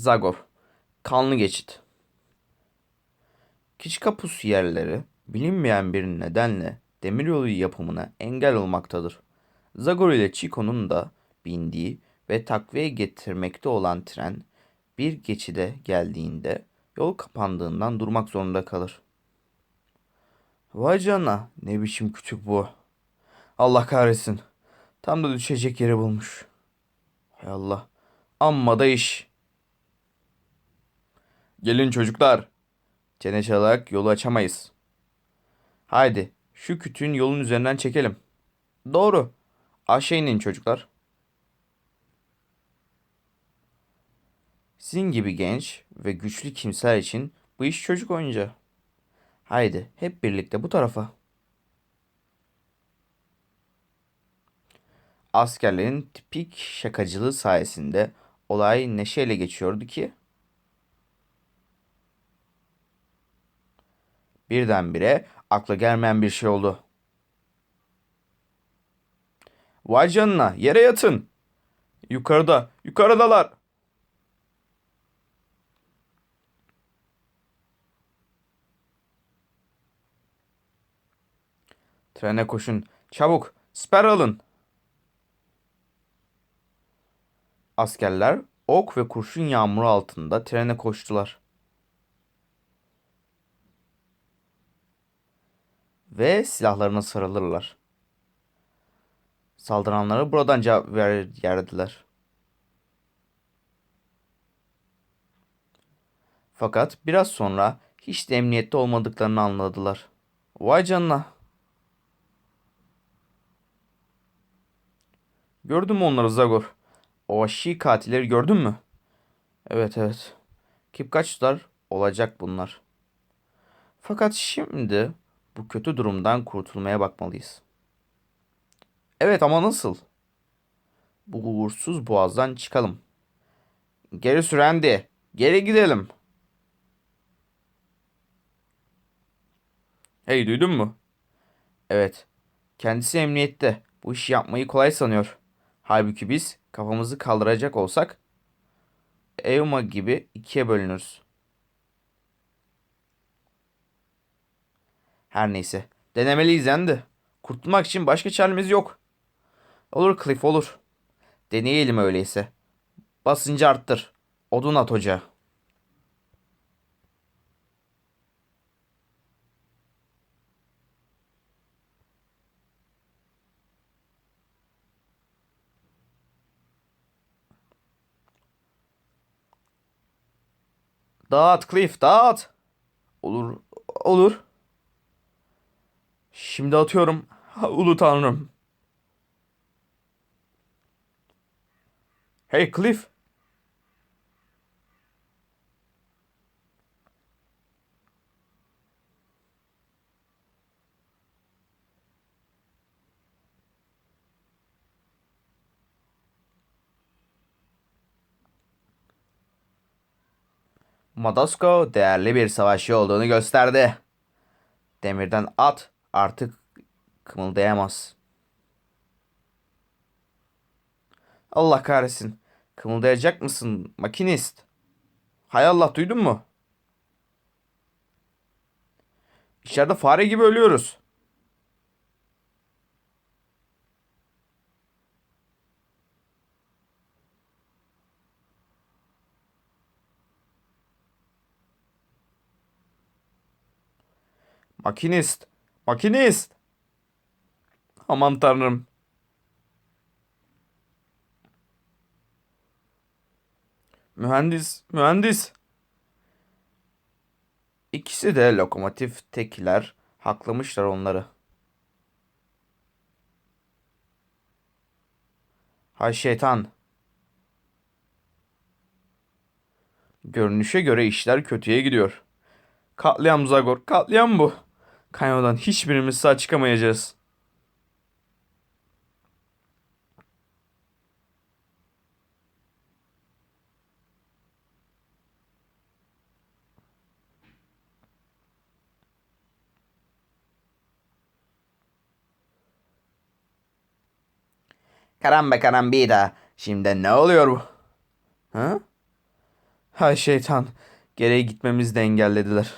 Zagor. Kanlı geçit. Kiçkapus yerleri bilinmeyen bir nedenle demiryolu yapımına engel olmaktadır. Zagor ile Chico'nun da bindiği ve takviye getirmekte olan tren bir geçide geldiğinde yol kapandığından durmak zorunda kalır. Vay canına ne biçim kütük bu. Allah kahretsin. Tam da düşecek yeri bulmuş. Hay Allah. Amma da iş. Gelin çocuklar. Çene çalarak yolu açamayız. Haydi şu kütüğün yolun üzerinden çekelim. Doğru. Aşağı inin çocuklar. Sizin gibi genç ve güçlü kimseler için bu iş çocuk oyuncağı. Haydi hep birlikte bu tarafa. Askerlerin tipik şakacılığı sayesinde olay neşeyle geçiyordu ki birdenbire akla gelmeyen bir şey oldu. Vay canına yere yatın. Yukarıda, yukarıdalar. Trene koşun. Çabuk. Siper alın. Askerler ok ve kurşun yağmuru altında trene koştular. Ve silahlarına sarılırlar. Saldıranlara buradan cevap verdiler. Fakat biraz sonra hiç de emniyette olmadıklarını anladılar. Vay canına. Gördün mü onları Zagor? O vahşi katilleri gördün mü? Evet evet. Kipkaçlar olacak bunlar. Fakat şimdi bu kötü durumdan kurtulmaya bakmalıyız. Evet ama nasıl? Bu uğursuz boğazdan çıkalım. Geri sürendi. Geri gidelim. Hey duydun mu? Evet. Kendisi emniyette. Bu işi yapmayı kolay sanıyor. Halbuki biz kafamızı kaldıracak olsak Euma gibi ikiye bölünürüz. Her neyse. Denemeliyiz yendi. Kurtulmak için başka çaremiz yok. Olur Cliff olur. Deneyelim öyleyse. Basıncı arttır. Odun at hoca. Dağıt Cliff dağıt. Olur olur. Şimdi atıyorum. Ha, ulu tanrım. Hey Cliff. Madasko değerli bir savaşçı olduğunu gösterdi. Demirden at artık kımıldayamaz. Allah kahretsin. Kımıldayacak mısın makinist? Hay Allah duydun mu? İçeride fare gibi ölüyoruz. Makinist. Makinist. Aman tanrım. Mühendis, mühendis. İkisi de lokomotif tekiler haklamışlar onları. Hay şeytan. Görünüşe göre işler kötüye gidiyor. Katliam Zagor, katliam bu. Kanyondan hiçbirimiz sağ çıkamayacağız. Karamba karambida. Şimdi ne oluyor bu? Ha? Ha şeytan. Gereği gitmemizi de engellediler.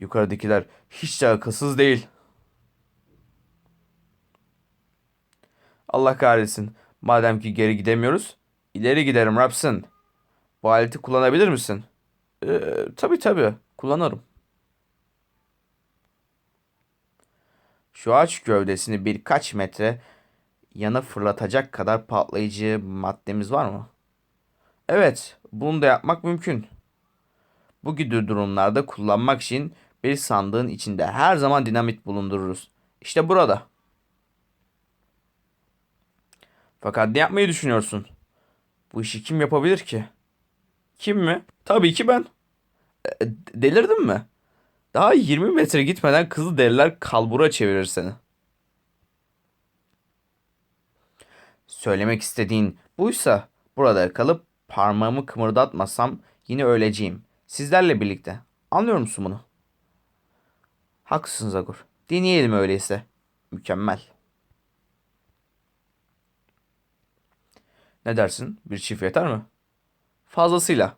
Yukarıdakiler hiç de akılsız değil. Allah kahretsin. Madem ki geri gidemiyoruz, ileri giderim Rapsin. Bu aleti kullanabilir misin? Ee, tabii tabii, kullanırım. Şu ağaç gövdesini birkaç metre yana fırlatacak kadar patlayıcı maddemiz var mı? Evet, bunu da yapmak mümkün. Bu gibi durumlarda kullanmak için bir sandığın içinde her zaman dinamit bulundururuz. İşte burada. Fakat ne yapmayı düşünüyorsun? Bu işi kim yapabilir ki? Kim mi? Tabii ki ben. E, delirdin mi? Daha 20 metre gitmeden kızıl deriler kalbura çevirir seni. Söylemek istediğin buysa burada kalıp parmağımı kımırdatmasam yine öleceğim. Sizlerle birlikte. Anlıyor musun bunu? Haklısın Zagur. Deneyelim öyleyse. Mükemmel. Ne dersin? Bir çift yeter mi? Fazlasıyla.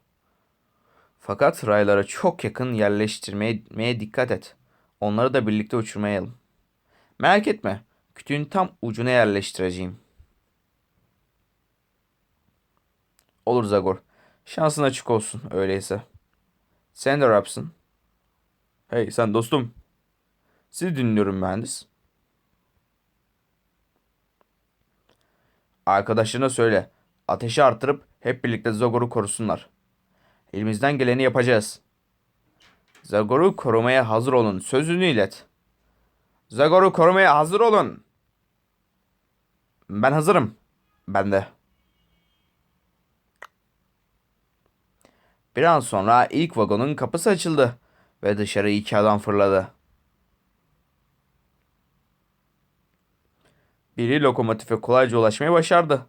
Fakat raylara çok yakın yerleştirmeye dikkat et. Onları da birlikte uçurmayalım. Merak etme. Kütüğün tam ucuna yerleştireceğim. Olur Zagor. Şansın açık olsun öyleyse. Sen de Rapsın. Hey sen dostum. Sizi dinliyorum mühendis. Arkadaşlarına söyle. Ateşi artırıp hep birlikte Zagor'u korusunlar. Elimizden geleni yapacağız. Zagor'u korumaya hazır olun. Sözünü ilet. Zagor'u korumaya hazır olun. Ben hazırım. Ben de. Bir an sonra ilk vagonun kapısı açıldı ve dışarı iki adam fırladı. Biri lokomotife kolayca ulaşmayı başardı.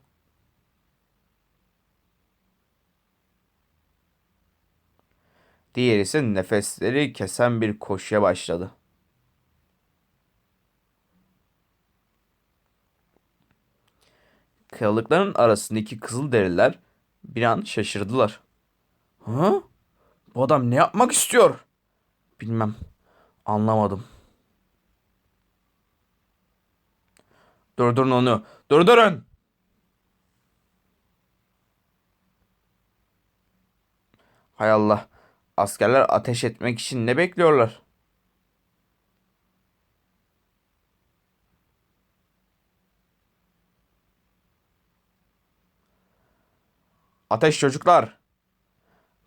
Diğeri ise nefesleri kesen bir koşuya başladı. Kayalıkların arasındaki kızıl deriler bir an şaşırdılar. Ha? Bu adam ne yapmak istiyor? Bilmem. Anlamadım. Durdurun onu. Durdurun. Hay Allah. Askerler ateş etmek için ne bekliyorlar? Ateş çocuklar.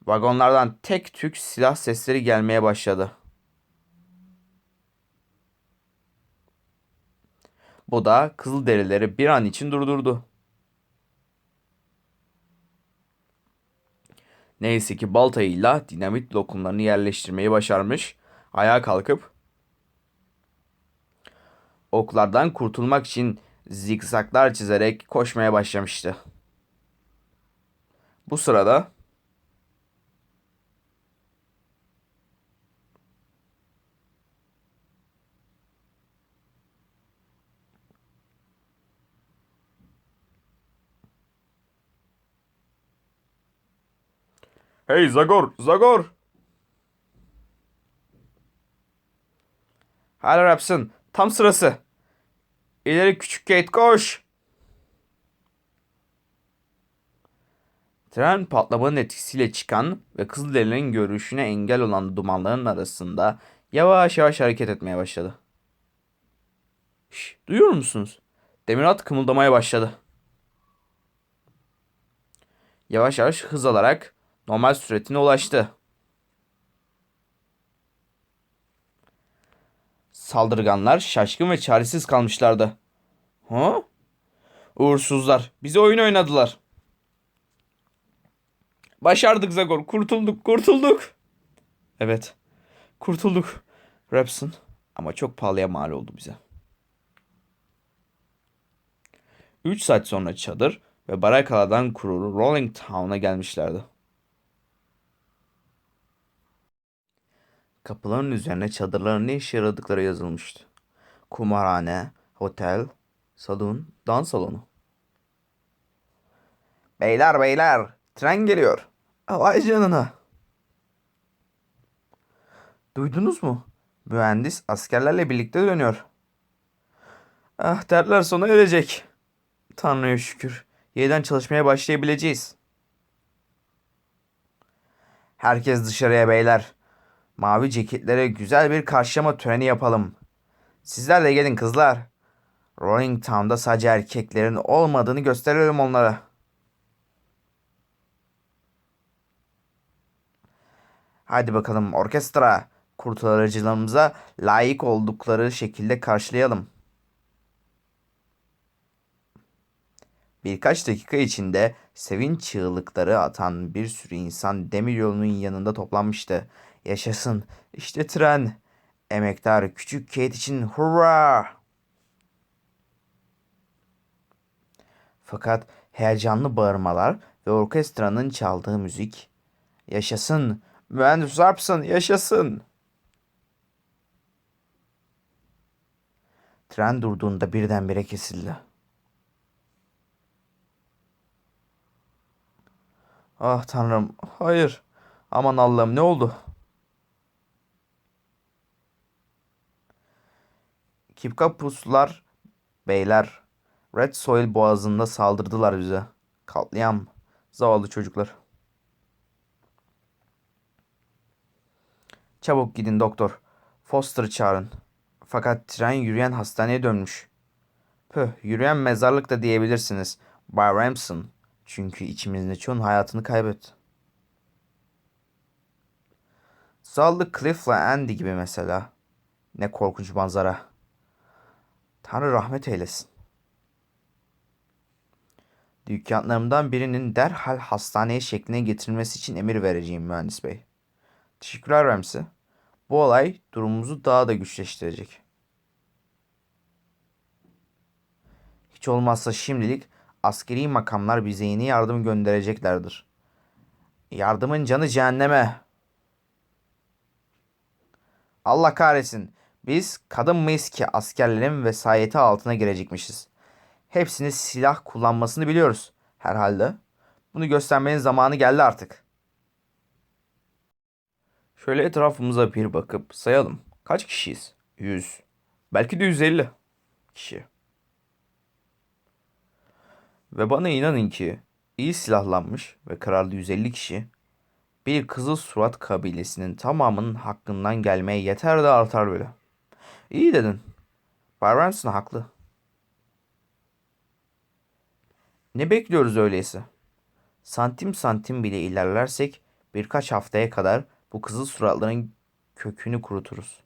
Vagonlardan tek tük silah sesleri gelmeye başladı. Bu da Kızılderilileri bir an için durdurdu. Neyse ki baltayıyla dinamit lokumlarını yerleştirmeyi başarmış. Ayağa kalkıp oklardan kurtulmak için zikzaklar çizerek koşmaya başlamıştı. Bu sırada Hey Zagor, Zagor. Hala Rapsın, tam sırası. İleri küçük Kate koş. Tren patlamanın etkisiyle çıkan ve Kızılderililerin görüşüne engel olan dumanların arasında yavaş yavaş hareket etmeye başladı. Şş, duyuyor musunuz? Demir at kımıldamaya başladı. Yavaş yavaş hız alarak normal süretine ulaştı. Saldırganlar şaşkın ve çaresiz kalmışlardı. Ha? Uğursuzlar bize oyun oynadılar. Başardık Zagor. Kurtulduk, kurtulduk. Evet. Kurtulduk. Rapson. Ama çok pahalıya mal oldu bize. 3 saat sonra çadır ve Barakaladan kurulu Rolling Town'a gelmişlerdi. Kapıların üzerine çadırların ne işe yaradıkları yazılmıştı. Kumarhane, otel, salon, dans salonu. Beyler beyler tren geliyor. Vay canına. Duydunuz mu? Mühendis askerlerle birlikte dönüyor. Ah dertler sona erecek. Tanrı'ya şükür. Yeniden çalışmaya başlayabileceğiz. Herkes dışarıya beyler. Mavi ceketlere güzel bir karşılama töreni yapalım. Sizler de gelin kızlar. Rolling Town'da sadece erkeklerin olmadığını gösterelim onlara. Hadi bakalım orkestra. Kurtarıcılarımıza layık oldukları şekilde karşılayalım. Birkaç dakika içinde sevinç çığlıkları atan bir sürü insan demiryolunun yanında toplanmıştı. Yaşasın, işte tren. Emektar küçük Kate için hurra! Fakat heyecanlı bağırmalar ve orkestranın çaldığı müzik yaşasın, mühendis Zarpsın yaşasın. Tren durduğunda birdenbire kesildi. Ah tanrım, hayır. Aman Allah'ım ne oldu? Kipkapuslar, beyler, Red Soil boğazında saldırdılar bize. Katliam, zavallı çocuklar. Çabuk gidin doktor. Foster'ı çağırın. Fakat tren yürüyen hastaneye dönmüş. Püh, yürüyen mezarlık da diyebilirsiniz. Bay Ramson. Çünkü içimizde çoğun hayatını kaybetti. Zavallı Cliff'la Andy gibi mesela. Ne korkunç manzara. Tanrı rahmet eylesin. Dükkanlarımdan birinin derhal hastaneye şekline getirilmesi için emir vereceğim mühendis bey. Teşekkürler Ramsey. Bu olay durumumuzu daha da güçleştirecek. Hiç olmazsa şimdilik askeri makamlar bize yeni yardım göndereceklerdir. Yardımın canı cehenneme. Allah kahretsin. Biz kadın mıyız ki askerlerin vesayeti altına girecekmişiz. Hepsini silah kullanmasını biliyoruz. Herhalde. Bunu göstermenin zamanı geldi artık. Şöyle etrafımıza bir bakıp sayalım. Kaç kişiyiz? 100. Belki de 150 kişi. Ve bana inanın ki iyi silahlanmış ve kararlı 150 kişi bir Kızıl Surat kabilesinin tamamının hakkından gelmeye yeter de artar böyle. İyi dedin. Bay haklı. Ne bekliyoruz öyleyse? Santim santim bile ilerlersek birkaç haftaya kadar bu kızıl suratların kökünü kuruturuz.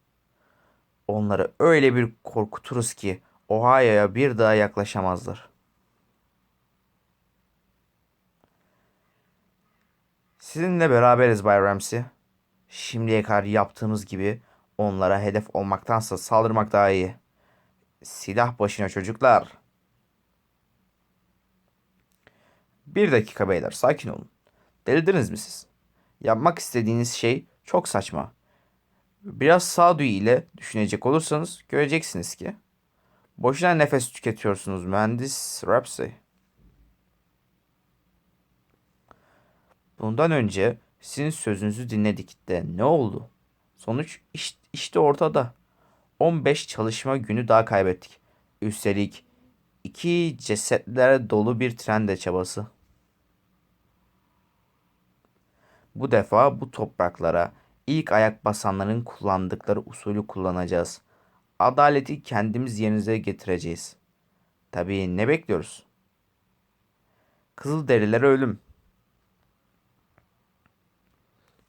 Onları öyle bir korkuturuz ki Ohio'ya bir daha yaklaşamazlar. Sizinle beraberiz Bay Ramsey. Şimdiye kadar yaptığımız gibi onlara hedef olmaktansa saldırmak daha iyi. Silah başına çocuklar. Bir dakika beyler sakin olun. Delirdiniz mi siz? Yapmak istediğiniz şey çok saçma. Biraz sağduyu ile düşünecek olursanız göreceksiniz ki boşuna nefes tüketiyorsunuz mühendis Rapsey. Bundan önce sizin sözünüzü dinledik de ne oldu? Sonuç işte, işte ortada. 15 çalışma günü daha kaybettik. Üstelik iki cesetlere dolu bir tren de çabası. Bu defa bu topraklara ilk ayak basanların kullandıkları usulü kullanacağız. Adaleti kendimiz yerinize getireceğiz. Tabii ne bekliyoruz? Kızılderililere ölüm.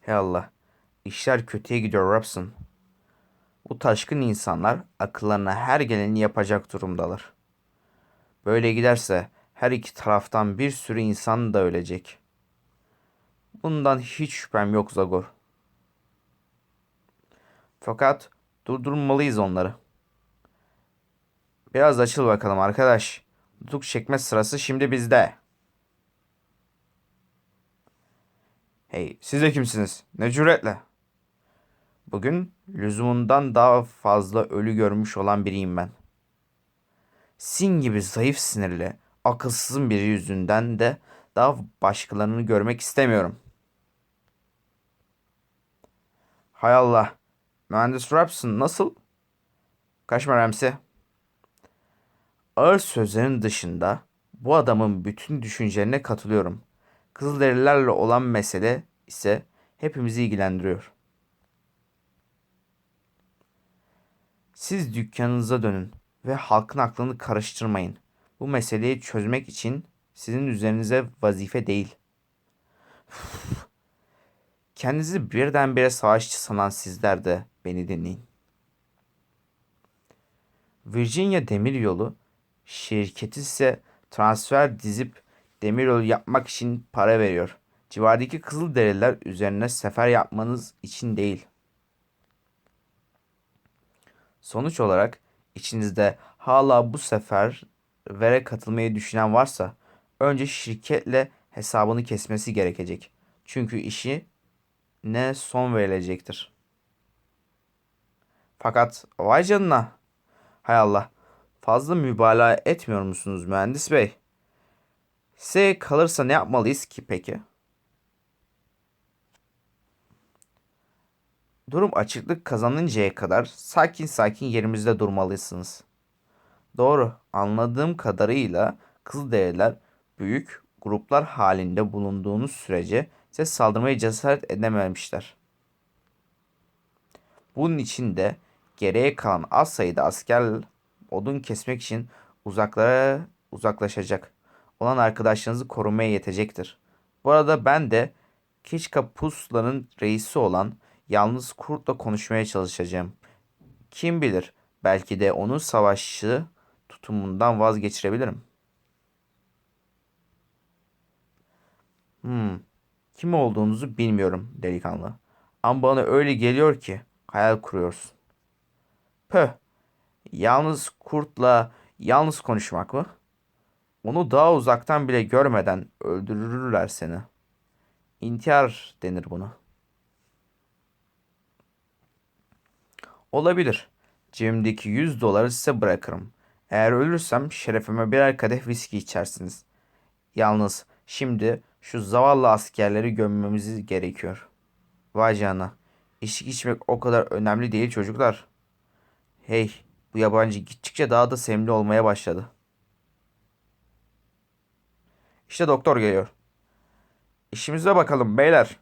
Hey Allah, işler kötüye gidiyor Robson. Bu taşkın insanlar akıllarına her geleni yapacak durumdalar. Böyle giderse her iki taraftan bir sürü insan da ölecek. Bundan hiç şüphem yok Zagor. Fakat durdurmalıyız onları. Biraz açıl bakalım arkadaş. Tutuk çekme sırası şimdi bizde. Hey siz de kimsiniz? Ne cüretle? Bugün lüzumundan daha fazla ölü görmüş olan biriyim ben. Sin gibi zayıf sinirli, akılsızın biri yüzünden de Daha başkalarını görmek istemiyorum. Hay Allah. Mühendis Rapson nasıl? Kaçma Ramsey. Ağır sözlerin dışında bu adamın bütün düşüncelerine katılıyorum. Kızılderililerle olan mesele ise hepimizi ilgilendiriyor. Siz dükkanınıza dönün ve halkın aklını karıştırmayın. Bu meseleyi çözmek için sizin üzerinize vazife değil. Kendinizi birdenbire savaşçı sanan sizler de beni dinleyin. Virginia Demiryolu şirketi ise transfer dizip demiryolu yapmak için para veriyor. Civardaki Kızılderililer üzerine sefer yapmanız için değil. Sonuç olarak içinizde hala bu sefer vere katılmayı düşünen varsa önce şirketle hesabını kesmesi gerekecek. Çünkü işi ne son verilecektir. Fakat vay canına. Hay Allah. Fazla mübalağa etmiyor musunuz mühendis bey? Size kalırsa ne yapmalıyız ki peki? Durum açıklık kazanıncaya kadar sakin sakin yerimizde durmalısınız. Doğru, anladığım kadarıyla Kızılderililer büyük gruplar halinde bulunduğunuz sürece size saldırmaya cesaret edememişler. Bunun için de geriye kalan az sayıda asker odun kesmek için uzaklara uzaklaşacak olan arkadaşlarınızı korumaya yetecektir. Bu arada ben de Kiçka Pusların reisi olan yalnız kurtla konuşmaya çalışacağım. Kim bilir belki de onu savaşçı tutumundan vazgeçirebilirim. Hmm, kim olduğunuzu bilmiyorum delikanlı. Ama bana öyle geliyor ki hayal kuruyorsun. Pöh, yalnız kurtla yalnız konuşmak mı? Onu daha uzaktan bile görmeden öldürürler seni. İntihar denir buna. Olabilir. Cebimdeki 100 doları size bırakırım. Eğer ölürsem şerefime birer kadeh viski içersiniz. Yalnız şimdi şu zavallı askerleri gömmemiz gerekiyor. Vay canına. İçki içmek o kadar önemli değil çocuklar. Hey, bu yabancı gittikçe daha da sevimli olmaya başladı. İşte doktor geliyor. İşimize bakalım beyler.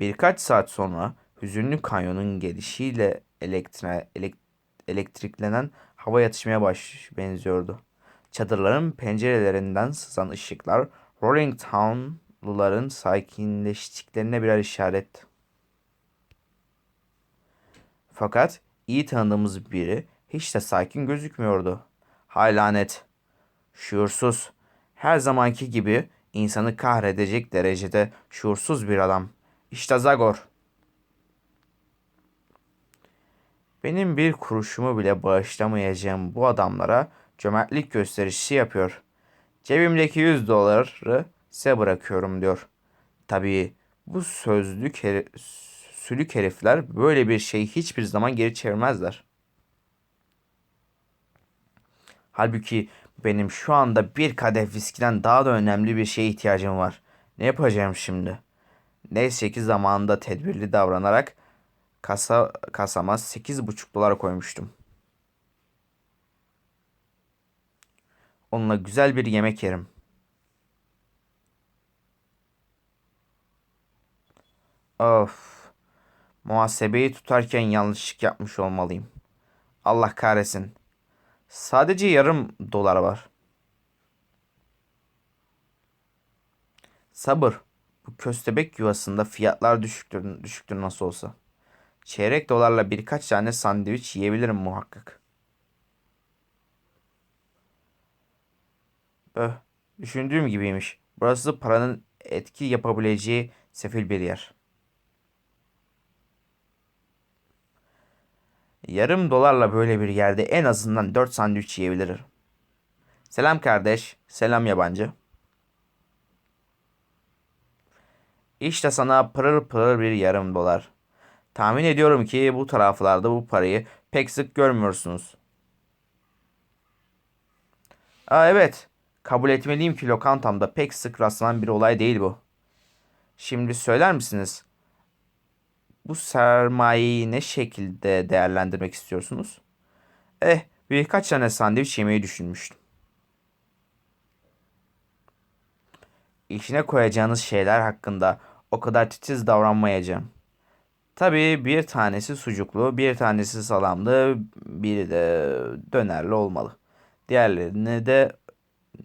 Birkaç saat sonra hüzünlü kanyonun gelişiyle elektre, elek, elektriklenen hava yatışmaya baş benziyordu. Çadırların pencerelerinden sızan ışıklar Rolling Town'luların sakinleştiklerine birer işaret. Fakat iyi tanıdığımız biri hiç de sakin gözükmüyordu. Hay lanet. Şuursuz. Her zamanki gibi insanı kahredecek derecede şuursuz bir adam. İşte Zagor. Benim bir kuruşumu bile bağışlamayacağım bu adamlara cömertlik gösterisi yapıyor. Cebimdeki 100 doları size bırakıyorum diyor. Tabii bu sözlük heri, sülük herifler böyle bir şeyi hiçbir zaman geri çevirmezler. Halbuki benim şu anda bir kadeh viskiden daha da önemli bir şeye ihtiyacım var. Ne yapacağım şimdi? Neyse ki zamanında tedbirli davranarak kasa, kasama 8,5 dolar koymuştum. Onunla güzel bir yemek yerim. Of. Muhasebeyi tutarken yanlışlık yapmış olmalıyım. Allah kahretsin. Sadece yarım dolar var. Sabır. Bu köstebek yuvasında fiyatlar düşüktür, düşüktür nasıl olsa. Çeyrek dolarla birkaç tane sandviç yiyebilirim muhakkak. Öh, düşündüğüm gibiymiş. Burası paranın etki yapabileceği sefil bir yer. Yarım dolarla böyle bir yerde en azından 4 sandviç yiyebilirim. Selam kardeş, selam yabancı. İşte sana pırır pırır bir yarım dolar. Tahmin ediyorum ki bu taraflarda bu parayı pek sık görmüyorsunuz. Aa, evet. Kabul etmeliyim ki lokantamda pek sık rastlanan bir olay değil bu. Şimdi söyler misiniz? Bu sermayeyi ne şekilde değerlendirmek istiyorsunuz? Eh, birkaç tane sandviç yemeyi düşünmüştüm. İçine koyacağınız şeyler hakkında o kadar titiz davranmayacağım. Tabii bir tanesi sucuklu, bir tanesi salamlı, biri de dönerli olmalı. Diğerlerine de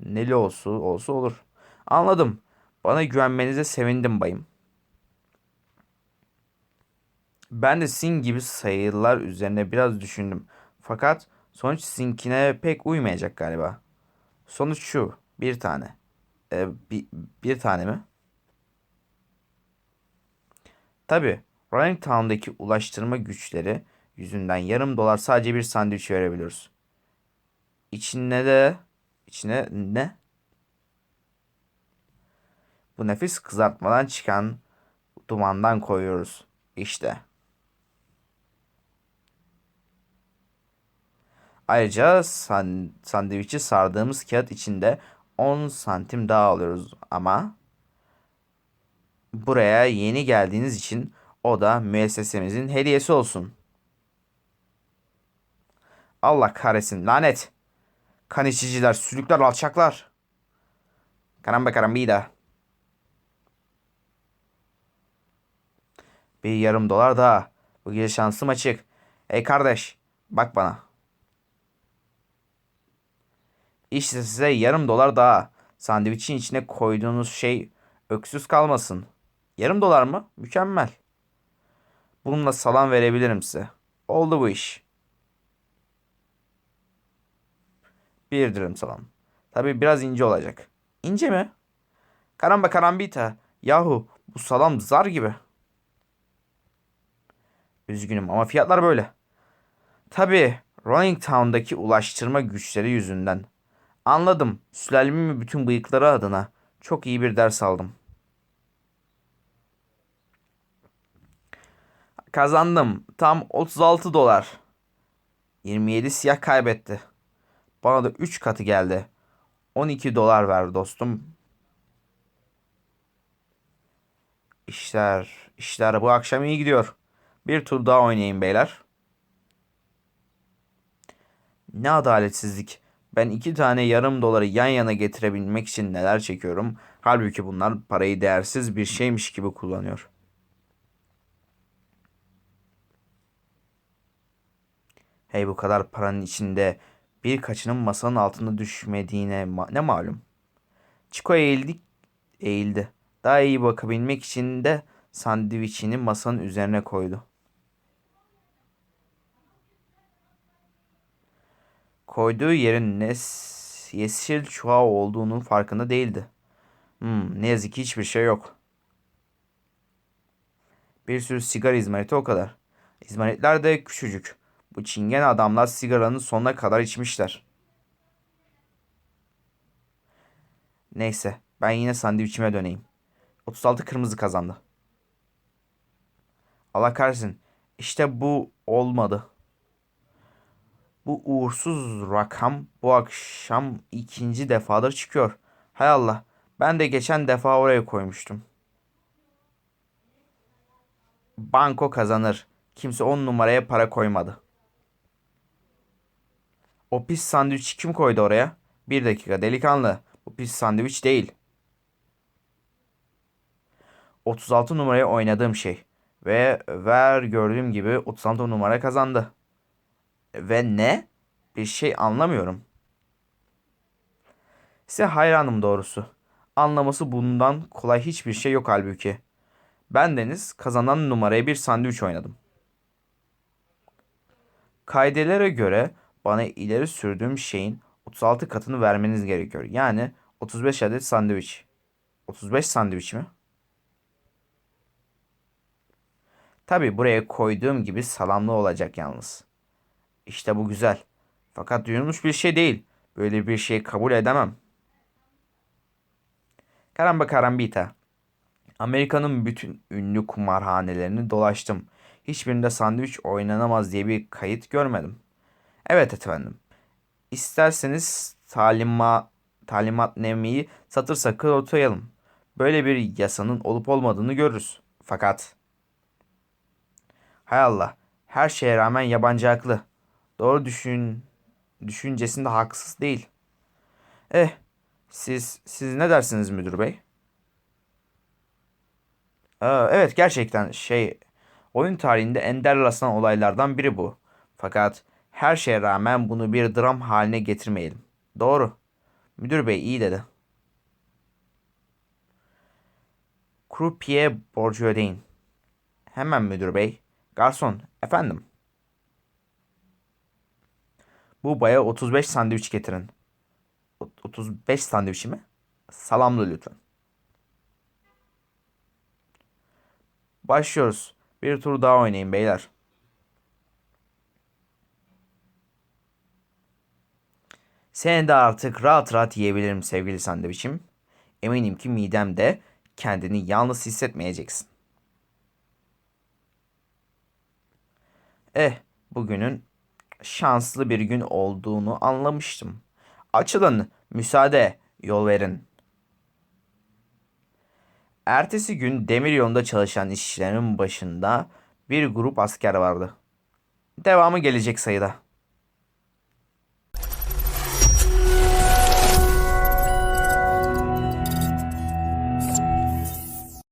neli olsa olsa olur. Anladım. Bana güvenmenize sevindim bayım. Ben de sizin gibi sayılar üzerine biraz düşündüm. Fakat sonuç sizinkine pek uymayacak galiba. Sonuç şu. Bir tane. E, bir, bir tane mi? Tabii. Rolling Town'daki ulaştırma güçleri yüzünden yarım dolar sadece bir sandviç verebiliyoruz. İçine de içine ne? Bu nefis kızartmadan çıkan dumandan koyuyoruz. İşte. Ayrıca san, sandviçi sardığımız kağıt içinde 10 santim daha alıyoruz ama buraya yeni geldiğiniz için o da müessesemizin hediyesi olsun. Allah kahretsin lanet. Kan içiciler, sülükler, alçaklar. Caramba carambida. Bir yarım dolar daha. Bu gece şansım açık. Ey kardeş bak bana. İşte size yarım dolar daha. Sandviçin içine koyduğunuz şey öksüz kalmasın. Yarım dolar mı? Mükemmel. Bununla salam verebilirim size. Oldu bu iş. Bir dilim salam. Tabii biraz ince olacak. İnce mi? Karamba karambita. Yahu bu salam zar gibi. Üzgünüm ama fiyatlar böyle. Tabii Rolling Town'daki ulaştırma güçleri yüzünden. Anladım. Sülalemin bütün bıyıkları adına çok iyi bir ders aldım. Kazandım. Tam 36 dolar. 27 siyah kaybetti. Bana da 3 katı geldi. 12 dolar ver dostum. İşler, işler bu akşam iyi gidiyor. Bir tur daha oynayayım beyler. Ne adaletsizlik. Ben iki tane yarım doları yan yana getirebilmek için neler çekiyorum. Halbuki bunlar parayı değersiz bir şeymiş gibi kullanıyor. Hey bu kadar paranın içinde birkaçının masanın altında düşmediğine ma ne malum. Chico eğildi, eğildi. Daha iyi bakabilmek için de sandviçini masanın üzerine koydu. Koyduğu yerin ne yeşil çuha olduğunun farkında değildi. Hmm, ne yazık ki hiçbir şey yok. Bir sürü sigara izmariti o kadar. İzmaritler de küçücük. Bu çingen adamlar sigaranın sonuna kadar içmişler. Neyse ben yine sandviçime döneyim. 36 kırmızı kazandı. Allah kahretsin. İşte bu olmadı. Bu uğursuz rakam bu akşam ikinci defadır çıkıyor. Hay Allah. Ben de geçen defa oraya koymuştum. Banko kazanır. Kimse on numaraya para koymadı. O pis sandviç kim koydu oraya? Bir dakika delikanlı. Bu pis sandviç değil. 36 numaraya oynadığım şey. Ve ver gördüğüm gibi 36 numara kazandı. Ve ne? Bir şey anlamıyorum. Size hayranım doğrusu. Anlaması bundan kolay hiçbir şey yok halbuki. Ben Deniz kazanan numaraya bir sandviç oynadım. Kaidelere göre bana ileri sürdüğüm şeyin 36 katını vermeniz gerekiyor. Yani 35 adet sandviç. 35 sandviç mi? Tabi buraya koyduğum gibi salamlı olacak yalnız. İşte bu güzel. Fakat duyulmuş bir şey değil. Böyle bir şey kabul edemem. Karamba karambita. Amerika'nın bütün ünlü kumarhanelerini dolaştım. Hiçbirinde sandviç oynanamaz diye bir kayıt görmedim. Evet efendim. İsterseniz talima, talimatnameyi satır sakır okuyalım. Böyle bir yasanın olup olmadığını görürüz. Fakat hay Allah her şeye rağmen yabancı haklı. Doğru düşün düşüncesinde haksız değil. Eh siz siz ne dersiniz müdür bey? Aa, evet gerçekten şey oyun tarihinde ender rastlanan olaylardan biri bu. Fakat her şeye rağmen bunu bir dram haline getirmeyelim. Doğru. Müdür bey iyi dedi. Croupier borcu ödeyin. Hemen müdür bey. Garson, efendim. Bu baya 35 sandviç getirin. Ot- 35 sandviçi mi? Salamlı lütfen. Başlıyoruz. Bir tur daha oynayın beyler. Seni de artık rahat rahat yiyebilirim sevgili sandviçim. Eminim ki midemde kendini yalnız hissetmeyeceksin. Eh, bugünün şanslı bir gün olduğunu anlamıştım. Açılın, müsaade, yol verin. Ertesi gün demiryolunda çalışan işçilerin başında bir grup asker vardı. Devamı gelecek sayıda.